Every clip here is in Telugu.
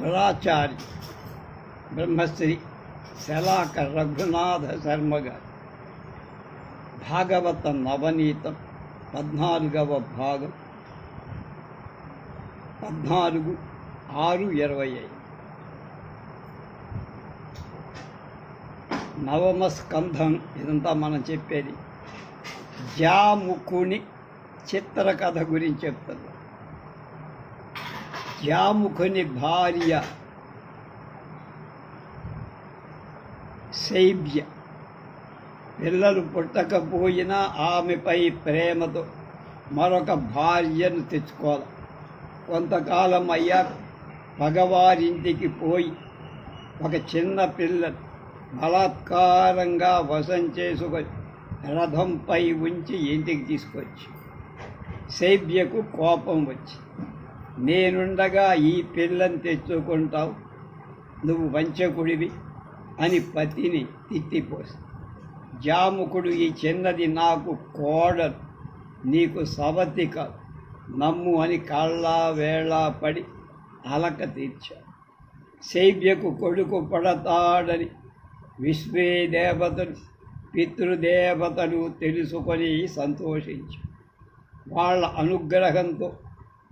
కులాచారి బ్రహ్మశ్రీ శలాక రఘునాథ శర్మ గారు భాగవత నవనీతం పద్నాలుగవ భాగం పద్నాలుగు ఆరు ఇరవై ఐదు నవమ స్కంధం ఇదంతా మనం చెప్పేది జాముకుని చిత్రకథ గురించి చెప్తున్నాం జాముకుని భార్య. శైబ్య పిల్లలు పుట్టకపోయినా ఆమెపై ప్రేమతో మరొక భార్యను తెచ్చుకోవాలి. కొంతకాలం అయ్యా పగవారింటికి పోయి ఒక చిన్న పిల్ల బలాత్కారంగా వశం చేసుకొని రథంపై ఉంచి ఇంటికి తీసుకొచ్చి శైబ్యకు కోపం వచ్చి నేనుండగా ఈ పిల్లని తెచ్చుకుంటావు. నువ్వు వంచకుడివి అని పతిని తిట్టిపోసి జాముకుడు ఈ చిన్నది నాకు కోడలు నీకు సవతి కాదు. నమ్ము అని కళ్ళా వేళా పడి అలక తీర్చా. శైబ్యకు కొడుకు పడతాడని విశ్వే దేవతలు పితృదేవతలు తెలుసుకొని సంతోషించు. వాళ్ళ అనుగ్రహంతో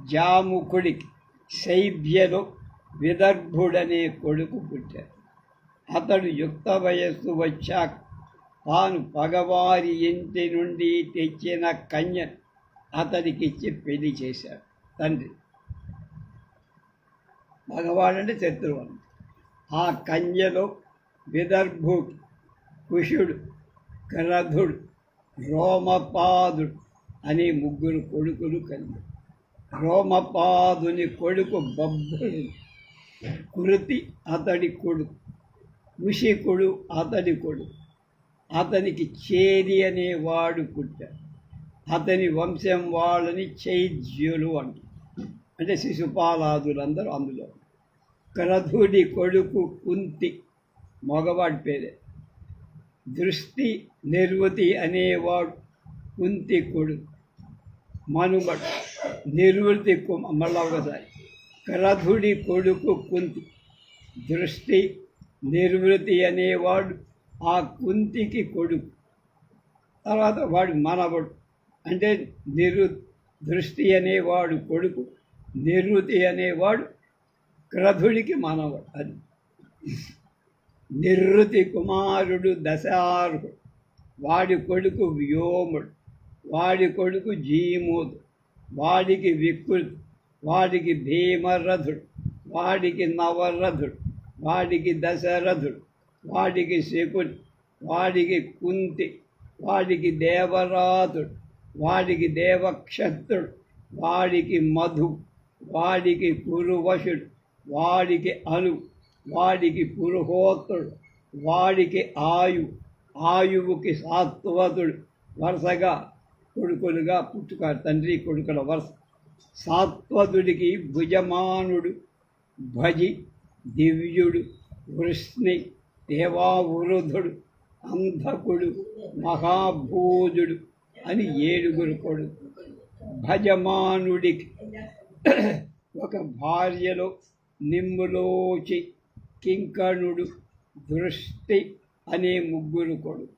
జాముకుడికి శైభ్యలో విదర్భుడనే కొడుకు పుట్టాడు. అతడు యుక్త వయస్సు వచ్చాక తాను పగవారి ఇంటి నుండి తెచ్చిన కన్య అతడికిచ్చి పెళ్ళి చేశాడు. తండ్రి. మగవాడంటే శత్రువు ఆ కన్యలో విదర్భుడు కుషుడు కరధుడు రోమపాదుడు అనే ముగ్గురు కొడుకులు కలిగి రోమపాదుని కొడుకు బబ్బుడు కృతి అతడి కొడుకు. కుషికుడు అతడి కొడుకు. అతనికి చేరి అనేవాడు పుట్టాడు. అతని వంశం వాళ్ళని చైద్యులు అంటారు అంటే శిశుపాలాదులందరూ అందులో. క్రధుడి కొడుకు కుంతి మగవాడి పేరే. దృష్టి నిర్వతి అనేవాడు కుంతి కొడుకు. మనుమడు నిర్వృతి కుమ మళ్ళా ఒకసారి క్రధుడి కొడుకు కుంతి దృష్టి నిర్వృతి అనేవాడు ఆ కుంతికి కొడుకు. తర్వాత వాడు మనవడు అంటే నిరు దృష్టి అనేవాడు కొడుకు నివృతి అనేవాడు క్రధుడికి మనవడు అది నిర్వృతి కుమారుడు దశార్హుడు. వాడి కొడుకు వ్యోముడు. వాడి కొడుకు జీముడు వాడికి వికృతి వాడికి భీమరథుడు వాడికి నవరథుడు వాడికి దశరథుడు వాడికి శకుని వాడికి కుంతి వాడికి దేవరాతుడు వాడికి దేవక్షత్రుడు వాడికి మధు వాడికి కురువశుడు వాడికి అను వాడికి పురుహోత్రుడు వాడికి ఆయు ఆయువుకి సాత్వతుడు. వరుసగా కొడుకులుగా పుట్టుక తండ్రి కొడుకుల వరుస సాత్వదుడికి భుజమానుడు భజి దివ్యుడు వృష్ణి దేవావృధుడు అంధకుడు మహాభూజుడు అని ఏడుగురు కొడుకు భజమానుడికి ఒక భార్యలో నిమ్ములోచి కింకణుడు దృష్టి అనే ముగ్గురు కొడుకు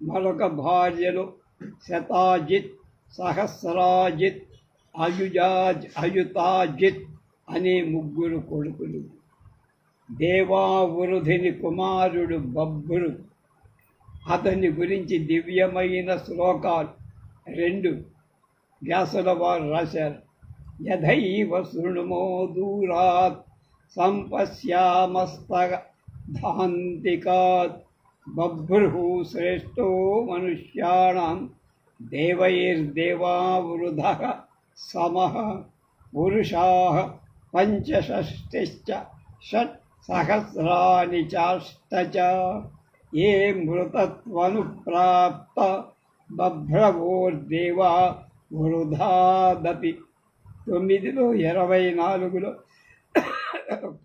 మరొక భార్యలో శతాజిత్ సహస్రాజిత్ అయుజాజ్ అయుతాజిత్ అనే ముగ్గురు కొడుకులు. దేవావృధిని కుమారుడు బబ్బురు అతని గురించి దివ్యమైన శ్లోకాలు రెండు వ్యాసుల వారు రాశారు. యథైవ శృణుమో దూరాత్ సంపశ్యామస్త ధాంతికాత్. బభ్రుः శ్రేష్టో मनुष्याणां देवैर्देवावृधः समः पुरुषाः పంచషష్టిశ్చ షట్ సహస్రాని చాష్ట చ ఏ మృతత్వనుప్రాప్త బభ్రవోర్దేవా వృధాదపి తొమ్మిదిలో ఇరవై నాలుగులో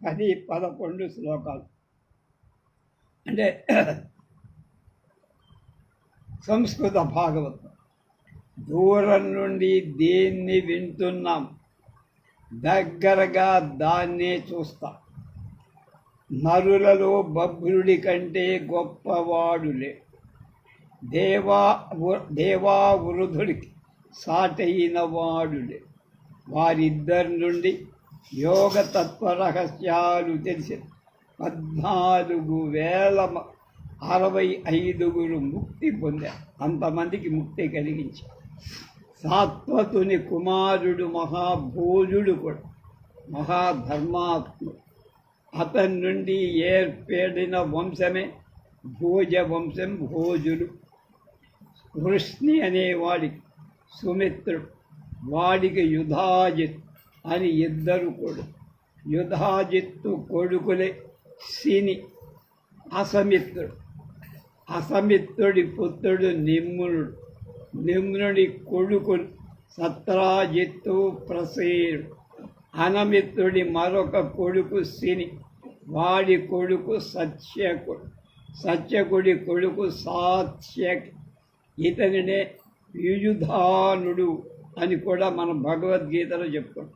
పది పదకొండు శ్లోకాలు। అంటే సంస్కృత భాగవతం. దూరం నుండి దేన్ని వింటున్నాం దగ్గరగా దాన్నే చూస్తాం. నరులలో బభ్రుడి కంటే గొప్పవాడులే. దేవా దేవా వృధుడికి సాటైన వాడులే. వారిద్దరి నుండి యోగ తత్వ రహస్యాలు తెలిసింది. పద్నాలుగు వేల అరవై ఐదుగురు ముక్తి పొందారు అంతమందికి ముక్తి కలిగించారు సాత్వతుని కుమారుడు మహాభోజుడు కూడా మహాధర్మాత్ముడు. అతని నుండి ఏర్పడిన వంశమే భోజ వంశం భోజులు వృష్ణి అనేవాడికి సుమిత్రుడు వాడికి యుధాజిత్ అని ఇద్దరు కొడు యుధాజిత్తు కొడుకులే సిని అసమిత్రుడు అసమిత్రుడి పుత్రుడు నిమ్నుడు నిమ్నుడి కొడుకు సత్రాజిత్తు ప్రసేయుడు అనమిత్రుడి మరొక కొడుకు సిని. వాడి కొడుకు సత్యకుడు. సత్యకుడి కొడుకు సాత్యక్. ఇతనినే యుయుధానుడు అని కూడా మన భగవద్గీతలో చెప్తాం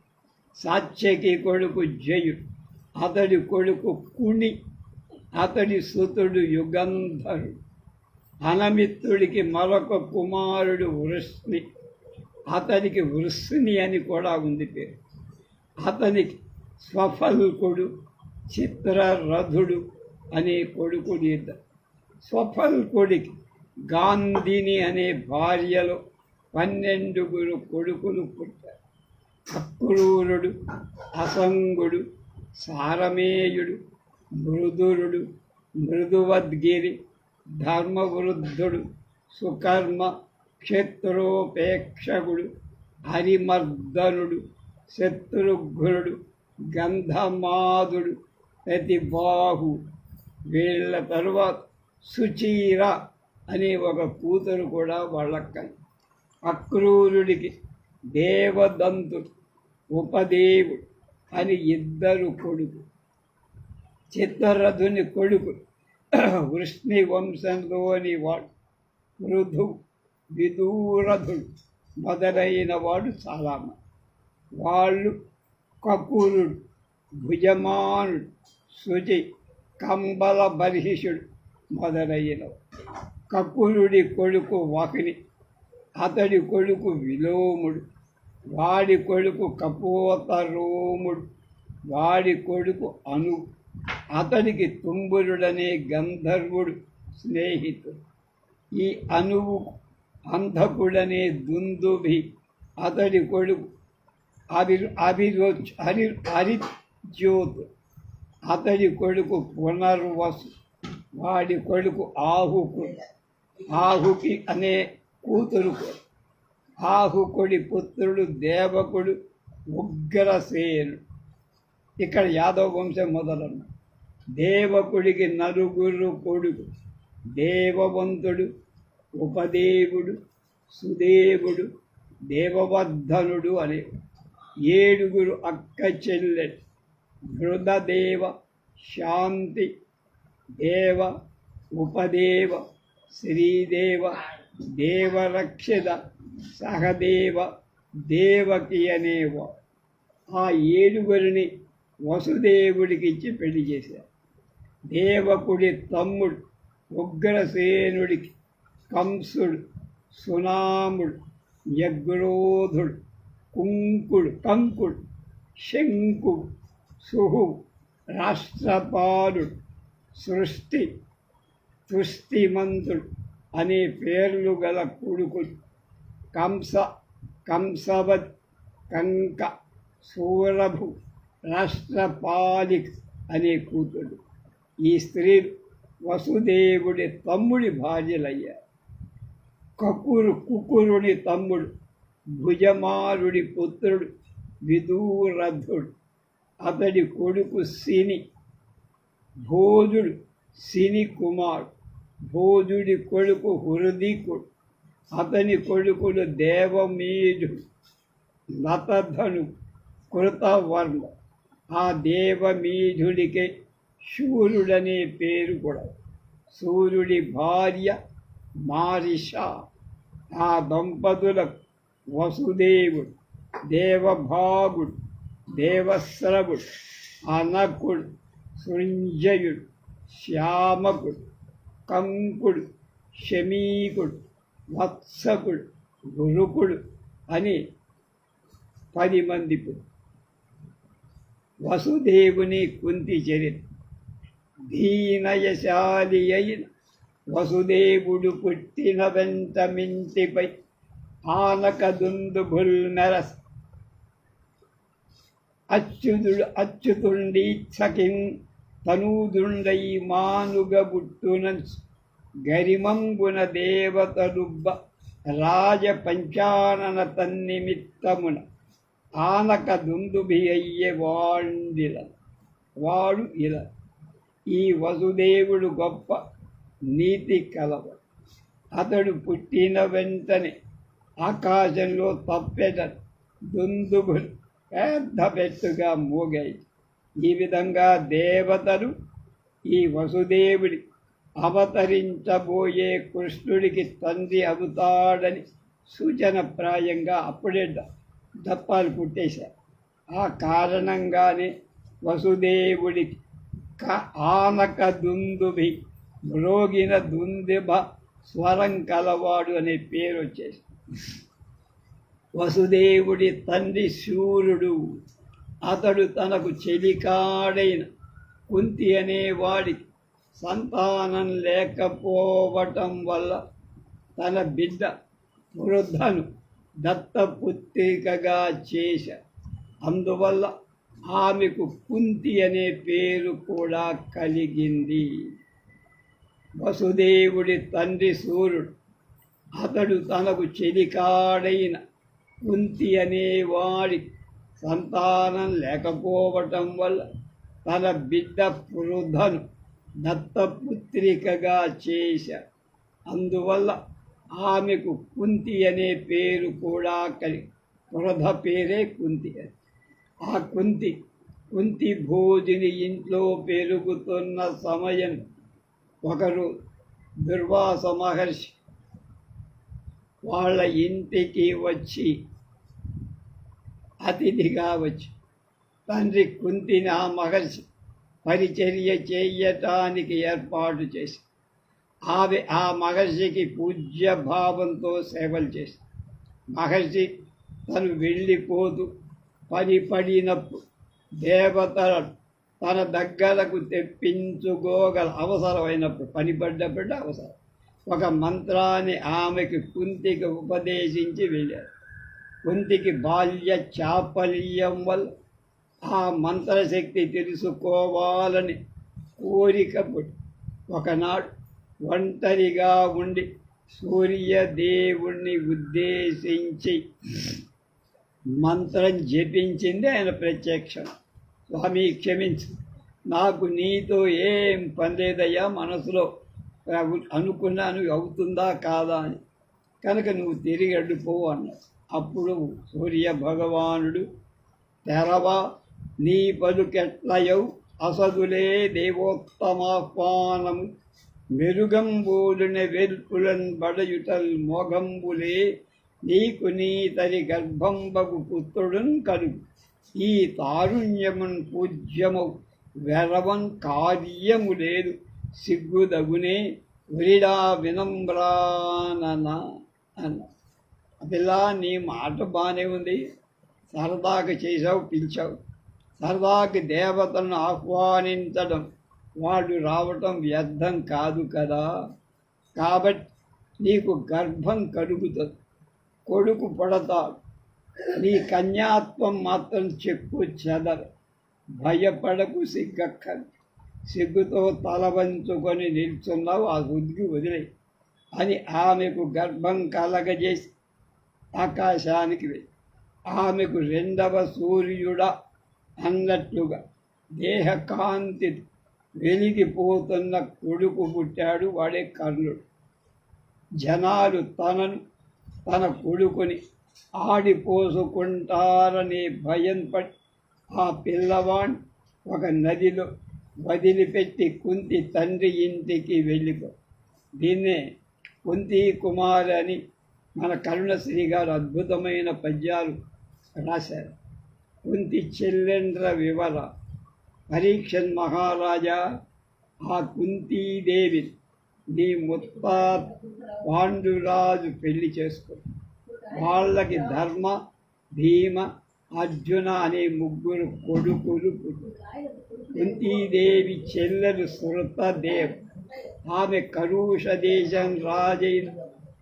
సాత్యకి కొడుకు జయుడు. అతడి కొడుకు కుణి అతడి సుతుడు యుగంధరుడు అనమిత్రుడికి మరొక కుమారుడు వృష్ణి అతనికి వృష్ణి అని కూడా ఉంది పేరు. అతనికి స్వఫల్కుడు చిత్రరథుడు అనే కొడుకుని స్వఫల్కుడికి గాంధిని అనే భార్యలో పన్నెండుగురు కొడుకులు పుట్టారు. అక్రూరుడు అసంగుడు సారమేయుడు మృదురుడు మృదువద్గిరి ధర్మవృద్ధుడు సుకర్మ క్షత్రోపేక్షకుడు హరిమర్దనుడు శత్రుఘ్నుడు గంధమాదుడు ప్రతిబాహు. వీళ్ళ తరువాత సుచీర అనే ఒక కూతురు కూడా వాళ్ళక్కని. అక్రూరుడికి దేవదంతుడు ఉపదేవుడు. అని ఇద్దరు కొడుకు. చిత్తరథుని కొడుకు. వృష్ణి వంశంలోని వాడు మృదు విదూరథుడు మొదలైన వాడు చాలామంది. వాళ్ళు కకురుడు భుజమానుడు శుచి కంబల బర్హిషుడు మొదలైన కకురుడి కొడుకు వాకిని అతడి కొడుకు విలోముడు వాడి కొడుకు కపోతరోముడు వాడి కొడుకు అను అతనికి తుంబురుడనే గంధర్వుడు స్నేహితుడు. ఈ అనువు అంధకుడనే దుందుభి అతడి కొడుకు అభిరు అభిరోచ్ హరి హరిజ్యోత్ అతడి కొడుకు పునర్వసు వాడి కొడుకు ఆహుకు ఆహుకి అనే కూతురు కూడా ఆహుకుడి పుత్రుడు దేవకుడు ఉగ్రసేనుడు ఇక్కడ యాదవ వంశం మొదలన్న దేవకుడికి నలుగురు కొడుకు దేవవంతుడు ఉపదేవుడు సుదేవుడు దేవవర్ధనుడు అనే ఏడుగురు అక్క చెల్లెడు ధృతదేవ శాంతి దేవ ఉపదేవ శ్రీదేవ దేవరక్షిత సహదేవ దేవకి అనే ఆ ఏడుగురిని వసుదేవుడికి ఇచ్చి పెళ్ళి చేశారు. దేవకుడి తమ్ముడు ఉగ్రసేనుడికి కంసుడు సునాముడు యగ్రోధుడు కుంకుడు కంకుడు శంకు సుహు రాష్ట్రపాలుడు సృష్టి తుష్టిమంతుడు అనే పేర్లు గల కొడుకులు కంస కంసవద్ కంక సూరభు రాష్ట్రపాలిక్ అనే కూతుడు ఈ స్త్రీలు వసుదేవుడి తమ్ముడి భార్యలయ్యారు కకురు కుకురుని తమ్ముడు భుజమారుడి పుత్రుడు విదూరథుడు అతడి కొడుకు సిని భోజుడు సిని కుమారుడు భోజుడి కొడుకు హృదికుడు అతని కొడుకులు దేవమీజు నతధను కృతవర్మ. ఆ దేవమీజుడికి శూరుడనే పేరు కూడా. సూర్యుడి భార్య మారిష. ఆ దంపతులకు వసుదేవుడు దేవభాగుడు దేవశ్రవుడు అనకుడు సృంజయుడు శ్యామకుడు కంకుడు శమీకుడు వత్సకుడు గురుకుడు అని పది మంది వసుదేవుని కుంతి చరిత్ర. దీనయశాలి అయిన వసుదేవుడు పుట్టిన వెంట మింటిపై ఆనక దుందుభుల్ మెరస్ అచ్యుతుడు అచ్యుతుండీచ్చకిన్ తనూదుండై మానుగ బుట్టున గరిమంబున దేవతలుబ్బ రాజ పంచానన తన్నిమిత్తమున ఆనక దుందుభి అయ్యే వాండిల వాడు ఇలా. ఈ వసుదేవుడు గొప్ప నీతి కలవ అతడు పుట్టిన వెంటనే ఆకాశంలో తప్పెట దుందుబులు పెద్ద పెట్టుగా మోగాయి. ఈ విధంగా దేవతలు ఈ వసుదేవుడి అవతరించబోయే కృష్ణుడికి తండ్రి అవుతాడని సూచనప్రాయంగా అప్పుడే దప్పాలు పుట్టేశారు ఆ కారణంగానే వసుదేవుడికి క ఆనక దుందుభి మ్రోగిన దుందుభ స్వరం కలవాడు అనే పేరు వచ్చేసి వసుదేవుడి తండ్రి శూరుడు అతడు తనకు చెలికాడైన కుంతి అనేవాడికి సంతానం లేకపోవటం వల్ల తన బిడ్డ వృద్ధను దత్తపుత్రికగా చేశ. అందువల్ల ఆమెకు కుంతి అనే పేరు కూడా కలిగింది. వసుదేవుడి తండ్రి సూర్యుడు అతడు తనకు చెలికాడైన కుంతి అనేవాడి సంతానం లేకపోవటం వల్ల తన బిడ్డ పృథను దత్తపుత్రికగా చేశ. అందువల్ల ఆమెకు కుంతి అనే పేరు కూడా కలి వృధ పేరే కుంతి ఆ కుంతి కుంతి భోజని ఇంట్లో పెరుగుతున్న సమయం ఒకరు దుర్వాస మహర్షి వాళ్ళ ఇంటికి వచ్చి అతిథిగా వచ్చి తండ్రి కుంతిని ఆ మహర్షి పరిచర్య చేయటానికి ఏర్పాటు చేసి ఆమె ఆ మహర్షికి పూజ్య భావంతో సేవలు చేసి మహర్షి తను వెళ్ళిపోతూ పని పడినప్పుడు దేవతల తన దగ్గరకు తెప్పించుకోగల అవసరమైనప్పుడు పని పడ్డప్పుడు అవసరం. ఒక మంత్రాన్ని ఆమెకి కుంతికి ఉపదేశించి వెళ్ళారు. కుంతికి బాల్య చాపల్యం వల్ల ఆ మంత్రశక్తి తెలుసుకోవాలని కోరిక ఒకనాడు ఒంటరిగా ఉండి సూర్యదేవుణ్ణి ఉద్దేశించి మంత్రం జపించింది ఆయన ప్రత్యక్షం. స్వామి క్షమించు. నాకు నీతో ఏం పని లేదయ్యా మనసులో అనుకున్నాను అవుతుందా కాదా అని. కనుక నువ్వు తిరిగి అడ్డుపో అన్నాడు. అప్పుడు సూర్య భగవానుడు తెరవా నీ పలుకెట్లయౌ అసదులే దేవోత్తమాహ్వానము మెరుగంబూలున వెల్పులన్ బడయుటల్ మోగంబులే నీకు నీ తరి గర్భంబగు పుత్రుడున్ కలుగు ఈ తారుణ్యమున్ పూజ్యము వెరవన్ కార్యము లేదు సిగ్గుదగునే విడా వినంబ్రానన అన్న పిల్ల నీ మాట బాగానే ఉంది సరదాగా చేసావు పిలిచావు. సరదాకి దేవతలను ఆహ్వానించడం. వాళ్ళు రావటం వ్యర్థం కాదు కదా. కాబట్టి నీకు గర్భం కలుగుతుంది కొడుకు పడతాడు నీ కన్యాత్వం మాత్రం చెప్పు చెదర. భయపడకు సిగ్గక్కర్. సిగ్గుతో తల వంచుకొని నిల్చున్నావు ఆ బుద్ధికి వదిలే. అని ఆమెకు గర్భం కలగజేసి ఆకాశానికి ఆమెకు రెండవ సూర్యుడా అన్నట్లుగా దేహకాంతి వెలిగిపోతున్న కొడుకు పుట్టాడు వాడే కర్ణుడు. జనాలు తనను తన కొడుకుని ఆడిపోసుకుంటారనే భయం పడి ఆ పిల్లవాణ్ణి ఒక నదిలో వదిలిపెట్టి కుంతి తండ్రి ఇంటికి వెళ్ళిపో. దీన్నే కుంతి కుమార్ అని మన కరుణశ్రీ గారు అద్భుతమైన పద్యాలు రాశారు. కుంతి చెల్లెండ్ర వివర పరీక్షన్ మహారాజా ఆ కుంతీదేవి నీ ముత్తా పాండురాజు పెళ్ళి చేసుకో. వాళ్ళకి ధర్మ భీమ అర్జున అనే ముగ్గురు కొడుకులు కుంతీదేవి చెల్లెలు శృతదేవ్ ఆమె కరుష దేశం రాజైన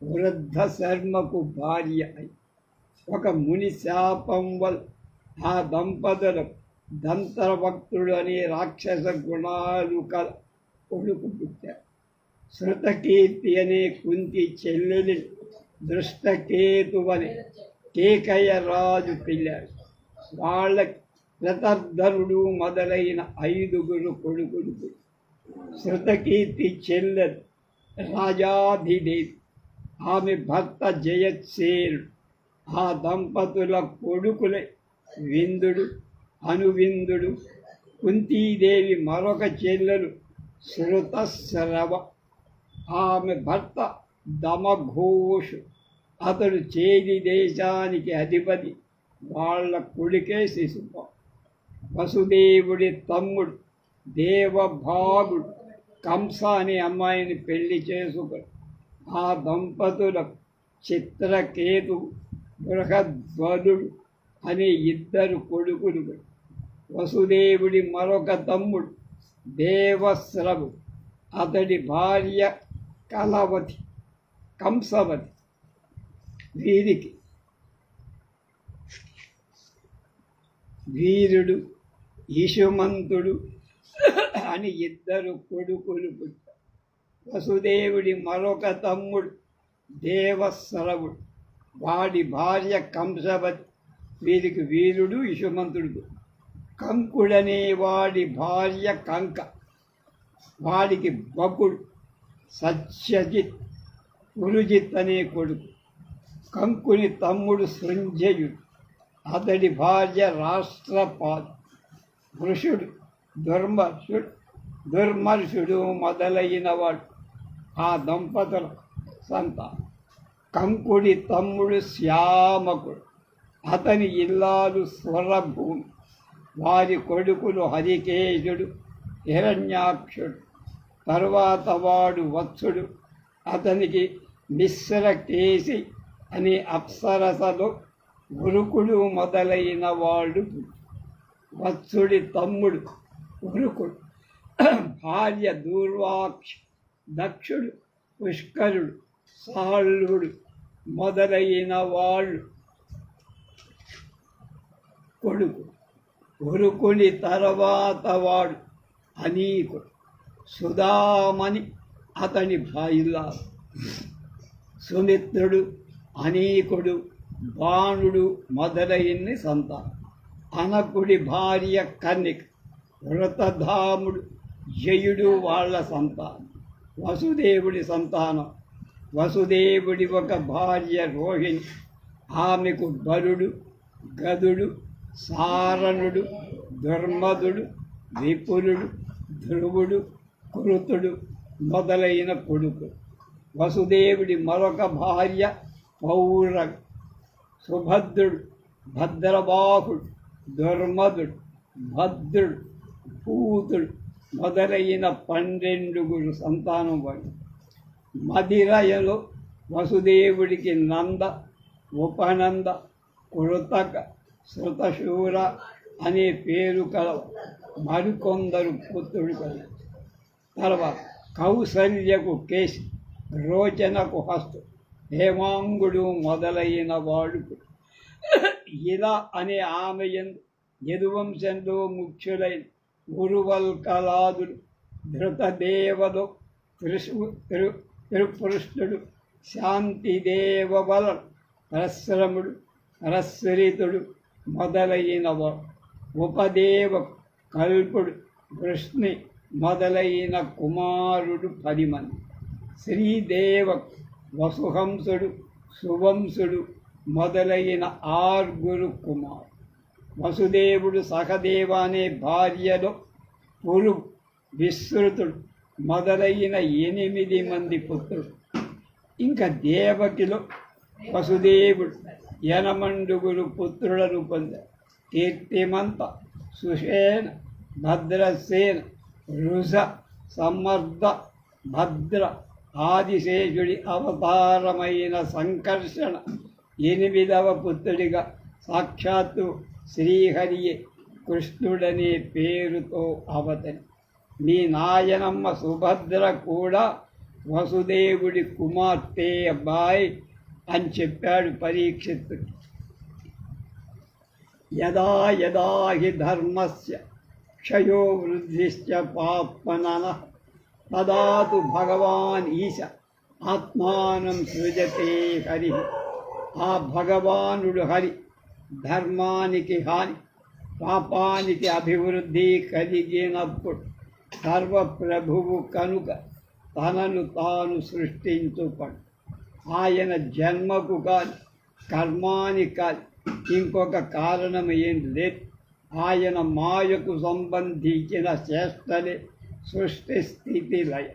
వృద్ధ శర్మకు భార్య ఒక ముని శాపం వల్ల ఆ దంపతులు దంతరభక్తుడు అనే రాక్షస గుణాలు కల కొడుకు పుట్టారు శృతకీర్తి అనే కుంతి చెల్లెలి దృష్టకేతువని కేకయ్య రాజు పిల్లాడు. వాళ్ళ రతర్ధనుడు మొదలైన ఐదుగురు కొడుకులు. శృతకీర్తి చెల్లెలు రాజాధిదేవి. ఆమె భర్త జయత్సేనుడు ఆ దంపతుల కొడుకులే విందుడు అనువిందుడు కుంతీదేవి మరొక చెల్లెలు శృతశ్రవ. ఆమె భర్త దమఘోషు. అతడు చేది దేశానికి అధిపతి. వాళ్ళ కొడుకే శిశుప వసుదేవుడి తమ్ముడు దేవభాగుడు. కంస అనే అమ్మాయిని పెళ్ళి చేసుకుని ఆ దంపతులకు చిత్రకేతు బృహద్వదుడు అనే ఇద్దరు కొడుకులు. వసుదేవుడి మరొక తమ్ముడు దేవస్రవు. అతడి భార్య కలవతి కంసవతి వీరికి. వీరుడు ఈశుమంతుడు అని ఇద్దరు కొడుకులు పుట్టారు వసుదేవుడి మరొక తమ్ముడు దేవస్రవుడు. వాడి భార్య కంసవతి. వీరికి వీరుడు యశుమంతుడు. కంకుడనే వాడి భార్య కంక. వాడికి బకుడు సత్యజిత్ గురుజిత్ అనే కొడుకు. కంకుని తమ్ముడు సృంజయుడు. అతడి భార్య రాష్ట్రపాల్ వృషుడు దుర్మర్షుడు దుర్మర్షుడు మొదలైన వాడు. ఆ దంపతుల సంత కంకుడి తమ్ముడు శ్యామకుడు. అతని ఇల్లాలు స్వరభూమి. వారి కొడుకులు హరికేయుడు హిరణ్యాక్షుడు తరువాత వాడు వత్సుడు. అతనికి మిశ్ర కేసి అనే అప్సరసలు గురుకుడు మొదలైన వాళ్ళు వత్సుడి తమ్ముడు గురుకుడు భార్య దూర్వాక్ష దక్షుడు పుష్కరుడు సాళ్ళుడు మొదలైన వాళ్ళు కొడుకు. కొడుకుని తర్వాత వాడు అనీకుడు. సుధామని అతని భాయిలా సుమిత్రుడు అనీకుడు బాణుడు మొదలైన సంతానం. అనకుడి భార్య కన్నిక వ్రతధాముడు జయుడు వాళ్ళ సంతానం. వసుదేవుడి సంతానం. వసుదేవుడి ఒక భార్య రోహిణి. ఆమెకు బరుడు గదుడు సారణుడు దుర్మధుడు విపులుడు ధ్రువుడు కృతుడు మొదలైన కొడుకు. వసుదేవుడి మరొక భార్య పౌర సుభద్రుడు భద్రబాహుడు దుర్మధుడు భద్రుడు భూతుడు మొదలైన పన్నెండుగురు సంతానం వాడు మదిరయలో వసుదేవుడికి నంద ఉపనంద కృతక శృతశూర అనే పేరు కల మరికొందరు పుత్రుడు కలరు తర్వాత కౌసల్యకు కేసి రోచనకు హస్తు. హేమాంగుడు మొదలైన వాడు ఇలా అనే ఆమె యదువంశంలో ముఖ్యులైన గురువల్ కళాదుడు ధృతదేవదు తిరు శాంతిదేవ శాంతిదేవబల పరశ్రముడు పరశ్వరితుడు మొదలైన ఉపదేవ కల్పుడు కృష్ణి మొదలైన కుమారుడు పది మంది శ్రీదేవ వసుహంసుడు సువంశుడు మొదలైన ఆరుగురు కుమారు. వసుదేవుడు సహదేవ అనే భార్యలో పురు విస్తృతుడు. మొదలైన ఎనిమిది మంది పుత్రుడు ఇంకా దేవకిలో వసుదేవుడు యనమండుగుడు పుత్రులను పొందారు కీర్తిమంత సుషేణ భద్రసేన రుజ సమర్థ భద్ర ఆదిశేషుడి అవతారమైన సంకర్షణ. ఎనిమిదవ పుత్రుడిగా సాక్షాత్తు శ్రీహరియే కృష్ణుడనే పేరుతో అవతని మీ నాయనమ్మ సుభద్ర కూడా వసుదేవుడి కుమార్తె అబ్బాయి అని చెప్పాడు పరీక్షిత్తుడు యదా యదా హి ధర్మస్య క్షయో వృద్ధిశ్చ పాపనన తదా తు భగవాన్ ఈశ ఆత్మానం సృజతే హరి. ఆ భగవానుడు హరి ధర్మానికి హాని పాపానికి అభివృద్ధి కలిగినప్పుడు సర్వప్రభువు కనుక తనను తాను సృష్టించుపడు ఆయన జన్మకు కాదు కర్మాని కాదు. ఇంకొక కారణం ఏం లేదు. ఆయన మాయకు సంబంధించిన చేష్టలే సృష్టి స్థితి లయ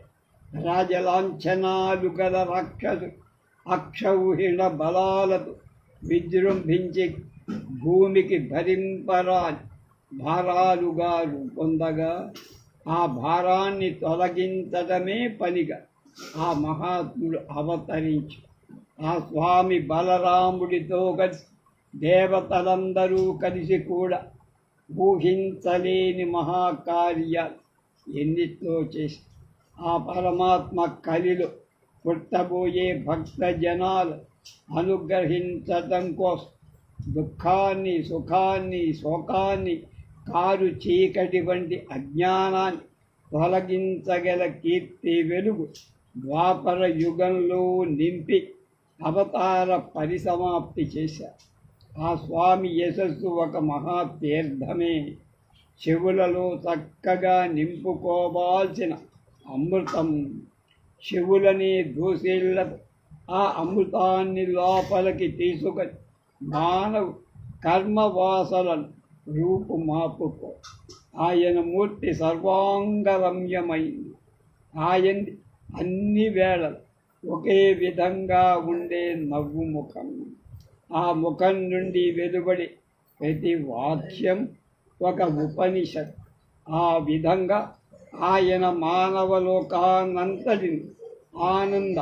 రాజలాంఛనాలు గల రాక్షసు అక్షౌహిణ బలాలకు విజృంభించి భూమికి భరింపరాని భారాలుగా పొందగా ఆ భారాన్ని తొలగించడమే పనిగా. ఆ మహాత్ముడు అవతరించి ఆ స్వామి బలరాముడితో కలిసి దేవతలందరూ కలిసి కూడా ఊహించలేని మహాకార్యాలు ఎన్నిట్లో చేసి ఆ పరమాత్మ కలిలో పుట్టబోయే భక్త జనాలు అనుగ్రహించటం కోసం దుఃఖాన్ని సుఖాన్ని శోకాన్ని కారు చీకటి వంటి అజ్ఞానాన్ని తొలగించగల కీర్తి వెలుగు ద్వాపర యుగంలో నింపి అవతార పరిసమాప్తి చేశారు ఆ స్వామి యశస్సు ఒక మహా తీర్థమే చెవులలో చక్కగా నింపుకోవాల్సిన అమృతం. శివులని దూసిళ్ళ ఆ అమృతాన్ని లోపలికి తీసుకొని మానవు కర్మవాసలను రూపు మాపుకో. ఆయన మూర్తి సర్వాంగరమ్యమైంది ఆయన అన్ని వేళలు ఒకే విధంగా ఉండే నవ్వు ముఖం. ఆ ముఖం నుండి వెలువడి ప్రతి వాక్యం ఒక ఉపనిషత్. ఆ విధంగా ఆయన మానవలోకానంతటిని ఆనంద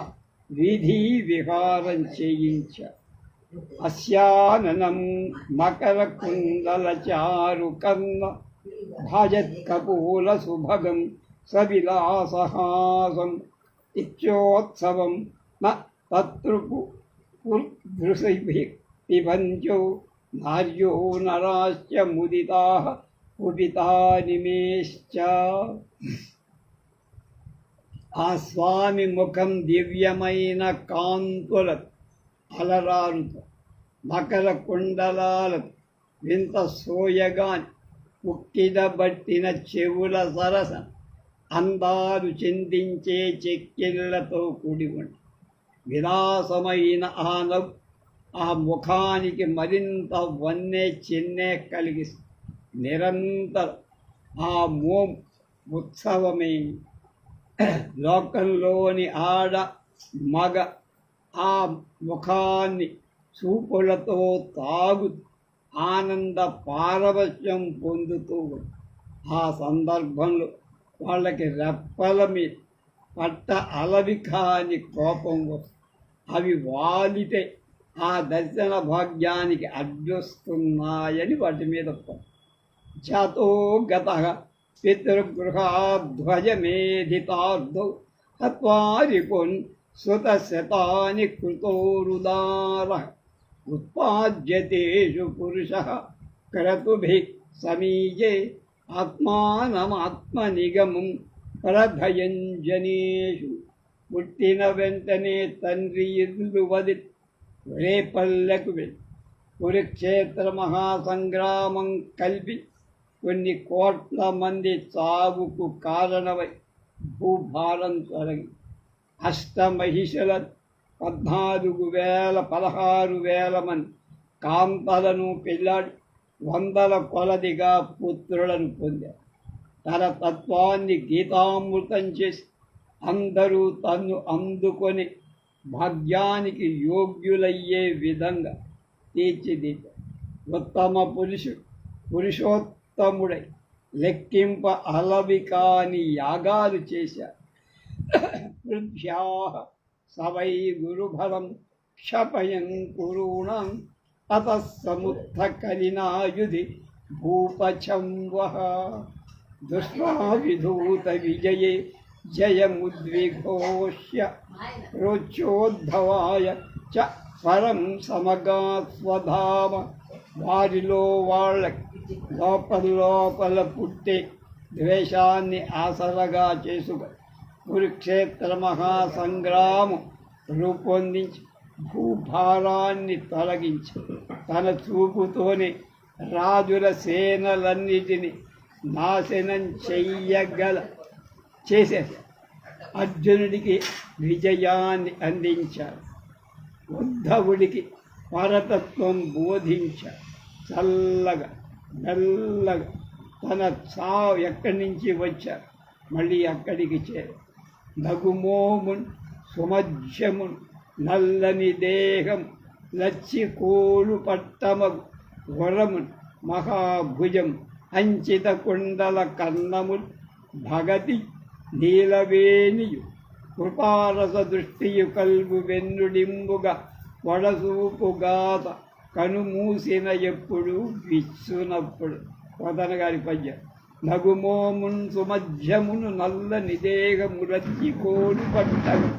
విధి విహారం చేయించారు అస్యాననం మకర కుండల చారు కన్న భజత్కపూల సుభగం సవిలాసహాసం. ఇచ్చోత్సవం న తతృపు దృశైభి పిబంచో నార్యో నరాశ్చ ముదితా కుపితా ఆ స్వామి ముఖం దివ్యమైన కాంతుల అలరారుతో మకర కుండలాలతో వింత సోయగాని పుక్కిదబట్టిన చెవుల సరసన అందాలు చెందించే చెక్కిళ్ళతో కూడి ఉండి విలాసమైన ఆ నవ్వు ఆ ముఖానికి మరింత వన్నే చెన్నే కలిగిస్తుంది. నిరంతరం ఆ మోం ఉత్సవమే. లోకంలోని ఆడ మగ ఆ ముఖాన్ని చూపులతో తాగు ఆనంద పారవశ్యం పొందుతూ ఆ సందర్భంలో వాళ్ళకి రెప్పల మీద పట్ట అలవి కాని కోపం అవి వాలితే ఆ దర్శన భాగ్యానికి అడ్డొస్తున్నాయని వాటి మీద కోపం. జాతో గత పితృగృహాధ్వజమేధితార్థౌ హత్వారిపున్ సుతశతాని కృతోరుదార ఉత్పాద్యతేషు పురుష క్రతుభి సమీజే ఆత్మానమాత్మనిగమం పరభయంజనేషు పుట్టిన వెంటనే తండ్రి ఇల్లు వది రేపల్లెకు వెళ్ళి కురుక్షేత్ర మహాసంగ్రామం కలిపి కొన్ని కోట్ల మంది చావుకు కారణమై భూభారం తొలగి అష్టమహిషల పద్నాలుగు వేల పదహారు వేల మంది కాంతలను పెళ్ళాడు వందల కొలదిగా పుత్రులను పొందారు తన తత్వాన్ని గీతామృతం చేసి అందరూ తన్ను అందుకొని భాగ్యానికి యోగ్యులయ్యే విధంగా తీర్చిదిద్దారు ఉత్తమ పురుషుడు పురుషోత్తముడై లెక్కింప అలవి కాని యాగాలు చేశారు వృద్ధ్యా సవై గురుఫలం క్షపయం కురుణం అత సముత్థ కలినాయుధి భూపచంవః విజయే జయముద్విఘోష్య రోచోద్భవాయ చ పరం సమగా స్వధామ వారిలో వాళ్ళ లోపల లోపల పుట్టే ద్వేషాన్ని ఆసరగా చేసుకు. కురుక్షేత్ర మహాసంగ్రామం రూపొందించి భూభారాన్ని తొలగించి. తన చూపుతోనే రాజుల సేనలన్నిటిని నాశనం చెయ్యగల చేసేశారు అర్జునుడికి విజయాన్ని అందించారు ఉద్ధవుడికి పరతత్వం బోధించారు చల్లగా మెల్లగా తన చావు ఎక్కడి నుంచి వచ్చారు మళ్ళీ అక్కడికి చేరు నగుమోమున్ సుమధ్యమున్ నల్లని దేహం లచ్చికోలు పట్టమ వరము మహాభుజం అంచిత కుండల కన్నముల్ భగతి నీలవేణియు కృపారస దృష్టియు కల్గు వెన్నుడింబుగా వడసూపుగాత కనుమూసిన ఎప్పుడు విచ్చునప్పుడు. వదన గారి పద్యం. నగుమోమున్ సుమధ్యమును నల్ల నిదేహములచ్చి కోలు పట్టము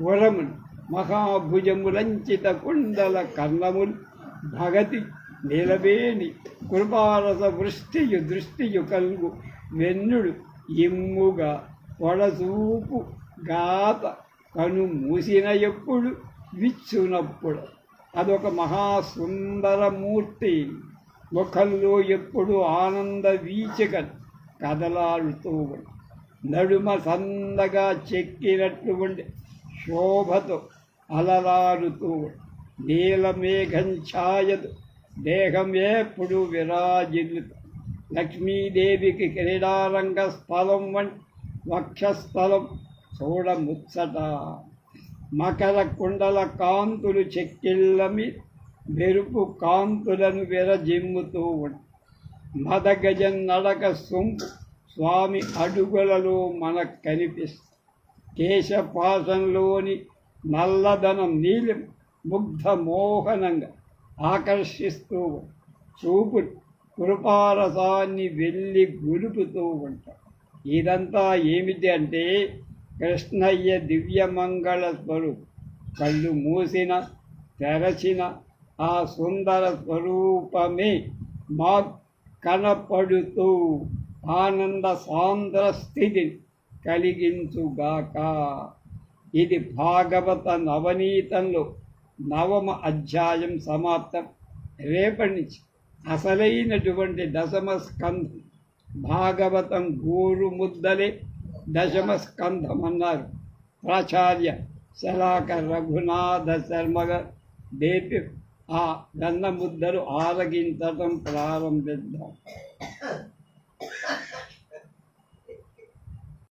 వరమును మహాభుజములంచిత కుండల కర్ణములు భగతి నిలవేణి కృపారస వృష్టియు దృష్టియు కలుగు వెన్నుడు ఇమ్ముగా పొడసూపు గాత కను మూసిన ఎప్పుడు విచ్చునప్పుడు. అదొక మహాసుందరమూర్తి. ముఖంలో ఎప్పుడు ఆనంద వీచిక కదలాడుతూ నడుమ సందగా చెక్కినట్టు ఉండి శోభతో అలలాడుతూ నీలమేఘం ఛాయదు దేహం ఎప్పుడు విరాజిల్లుతూ లక్ష్మీదేవికి క్రీడారంగ స్థలం వంటి వక్షస్థలం చూడముచ్చట. మకర కుండల కాంతులు చెక్కిళ్ళమి మెరుపు కాంతులను విరజిమ్ముతూ ఉండి మదగజం నడక సొంపు స్వామి అడుగులలో మనకు కనిపిస్తుంది కేశపాసంలోని నల్లదనం నీలి ముగ్ధ మోహనంగా ఆకర్షిస్తూ చూపు కృపారసాన్ని వెళ్ళి గులుపుతూ ఉంటాం. ఇదంతా ఏమిటి అంటే కృష్ణయ్య దివ్యమంగళ స్వరూపం. కళ్ళు మూసిన తెరచిన ఆ సుందర స్వరూపమే మా కనపడుతూ ఆనంద సాంద్ర స్థితిని కలిగించుగాక. ఇది భాగవత నవనీతంలో నవమ అధ్యాయం సమాప్తం. రేపటి నుంచి అసలైనటువంటి దశమ స్కంధం భాగవతం గోరు ముద్దలే దశమ స్కంధం అన్నారు. ప్రాచార్య శలాక రఘునాథ శర్మగా దేపి ఆ గన్న ముద్దలు ఆరగించటం ప్రారంభిద్దాం.